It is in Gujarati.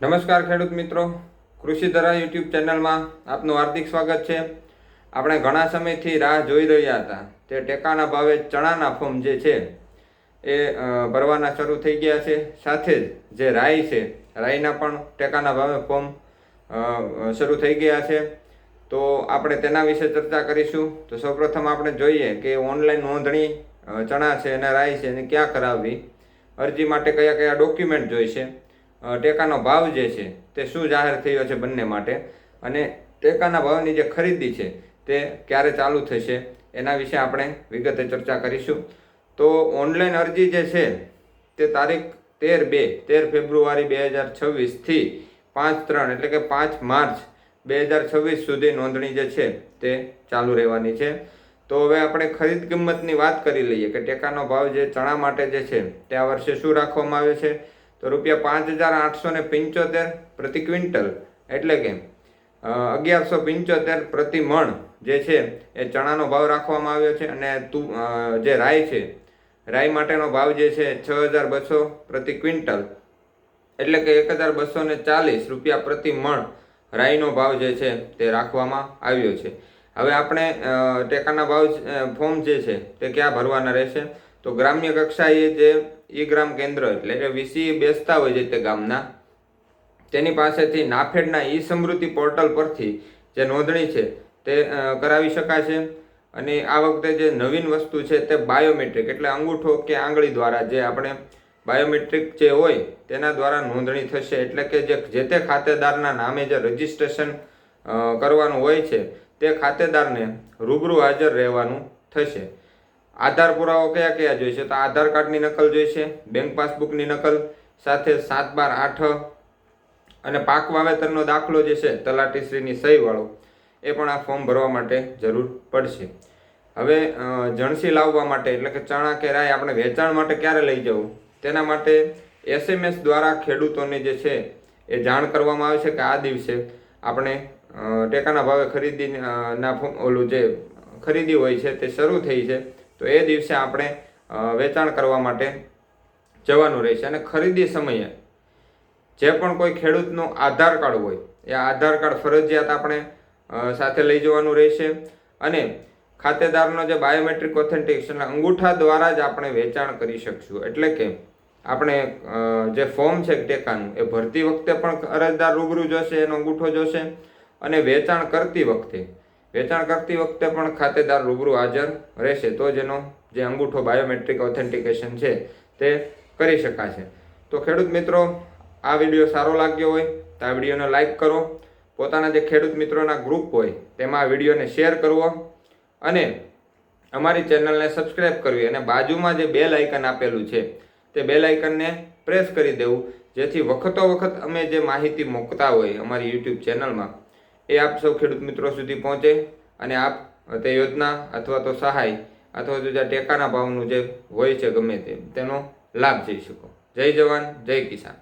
નમસ્કાર ખેડૂત મિત્રો. કૃષિ ધરા યુટ્યુબ ચેનલમાં આપનું હાર્દિક સ્વાગત છે. આપણે ઘણા સમયથી રાહ જોઈ રહ્યા હતા. તે ટેકાના ભાવે ચણાના ફોર્મ જે છે, એ ભરવાના શરૂ થઈ ગયા છે. સાથે જ જે રાઈ છે, રાઈના પણ ટેકાના ભાવે ફોર્મ શરૂ થઈ ગયા છે. તો આપણે તેના વિશે ચર્ચા કરીશું. તો સૌપ્રથમ આપણે જોઈએ કે ઓનલાઈન નોંધણી ચણા છે અને રાઈ છે એને ક્યાં કરાવવી? અરજી માટે કયા કયા ડોક્યુમેન્ટ જોઈશે? ટેકાનો ભાવ જે છે તે શું જાહેર થયો છે બંને માટે? અને ટેકાના ભાવની જે ખરીદી છે તે ક્યારે ચાલુ થશે? એના વિશે આપણે વિગતે ચર્ચા કરીશું. તો ઓનલાઈન અરજી જે છે તે તારીખ તેર બે, તેર ફેબ્રુઆરી બે હજાર છવ્વીસથી પાંચ ત્રણ એટલે કે પાંચ માર્ચ બે હજાર છવ્વીસ સુધી નોંધણી જે છે તે ચાલુ રહેવાની છે. તો હવે આપણે ખરીદ કિંમતની વાત કરી લઈએ કે ટેકાનો ભાવ જે ચણા માટે જે છે તે આ વર્ષે શું રાખવામાં આવ્યો છે? તો રૂપિયા પાંચ હજાર આઠસો ને પંચોતેર પ્રતિ ક્વિન્ટલ. એટલે કે અગિયારસો પંચોતેર પ્રતિ મણ જે છે એ ચણાનો ભાવ રાખવામાં આવ્યો છે અને તું જે રાય છે રાય માટેનો ભાવ જે છે છ હજાર બસો પ્રતિ ક્વિન્ટલ. એટલે કે એક હજાર બસો ને ચાલીસ રૂપિયા પ્રતિ મણ રાઈનો ભાવ જે છે તે રાખવામાં આવ્યો છે. હવે આપણે ટેકાના ભાવ ફોર્મ જે છે તે ક્યાં ભરવાના રહેશે? તો ગ્રામ્ય કક્ષાએ જે ઈ ગ્રામ કેન્દ્ર એટલે કે વીસી બેસતા હોય છે તે ગામના, તેની પાસેથી નાફેડના ઈ સમૃદ્ધિ પોર્ટલ પરથી જે નોંધણી છે તે કરાવી શકાશે. અને આ વખતે જે નવીન વસ્તુ છે તે બાયોમેટ્રિક એટલે અંગૂઠો કે આંગળી દ્વારા જે આપણે બાયોમેટ્રિક જે હોય તેના દ્વારા નોંધણી થશે. એટલે કે જે જે તે ખાતેદારના નામે જે રજિસ્ટ્રેશન કરવાનું હોય છે તે ખાતેદારને રૂબરૂ હાજર રહેવાનું થશે. આધાર પુરાવો કયા કયા જોઈશે? તો આધાર કાર્ડની નકલ જોઈશે બેંક પાસબુકની નકલ સાથે સાત બાર આઠ અને પાક વાવેતરનો દાખલો જે છે તલાટીશ્રીની સહીવાળો એ પણ આ ફોર્મ ભરવા માટે જરૂર પડશે. હવે જણસી લાવવા માટે એટલે કે ચણા કે રાય આપણે વેચાણ માટે ક્યારે લઈ જવું? તેના માટે એસએમએસ દ્વારા ખેડૂતોને જે છે એ જાણ કરવામાં આવે છે કે આ દિવસે આપણે ટેકાના ભાવે ખરીદી અ, ના ઓલું જે ખરીદી હોય છે તે શરૂ થઈ છે. તો એ દિવસે આપણે વેચાણ કરવા માટે જવાનું રહેશે. અને ખરીદી સમયે જે પણ કોઈ ખેડૂતનું આધાર કાર્ડ હોય, એ આધાર કાર્ડ ફરજિયાત આપણે સાથે લઈ જવાનું રહેશે. અને ખાતેદારનો જે બાયોમેટ્રિક ઓથેન્ટિકેશન અંગૂઠા દ્વારા જ આપણે વેચાણ કરી શકશું. એટલે કે આપણે જે ફોર્મ છે ટેકાનું, એ ભરતી વખતે પણ અરજદાર રૂબરૂ જોશે એનો અંગૂઠો જોશે અને વેચાણ કરતી વખતે વેચાણ કરતી વખતે પણ ખાતેદાર રૂબરૂ હાજર રહેશે તો જેનો જે અંગૂઠો બાયોમેટ્રિક ઓથેન્ટિકેશન છે તે કરી શકાશે. તો ખેડૂત મિત્રો, આ વીડિયો સારો લાગ્યો હોય તો આ વિડીયોને લાઈક કરો. પોતાના જે ખેડૂત મિત્રોના ગ્રુપ હોય તેમાં આ વિડીયોને શેર કરવો અને અમારી ચેનલને સબસ્ક્રાઇબ કરવી અને બાજુમાં જે બેલ આઇકન આપેલું છે તે બેલ આઇકનને પ્રેસ કરી દેવું. જેથી વખતો વખત અમે જે માહિતી મૂકતા હોય અમારી યુટ્યુબ ચેનલમાં એ આપ સૌ ખેડૂત મિત્રો સુધી પહોંચે અને આપ તે યોજના અથવા તો સહાય અથવા તો જે ટેકાના ભાવનું જે હોય છે ગમે તે, તેનો લાભ જઈ શકો. જય જવાન, જય કિસાન.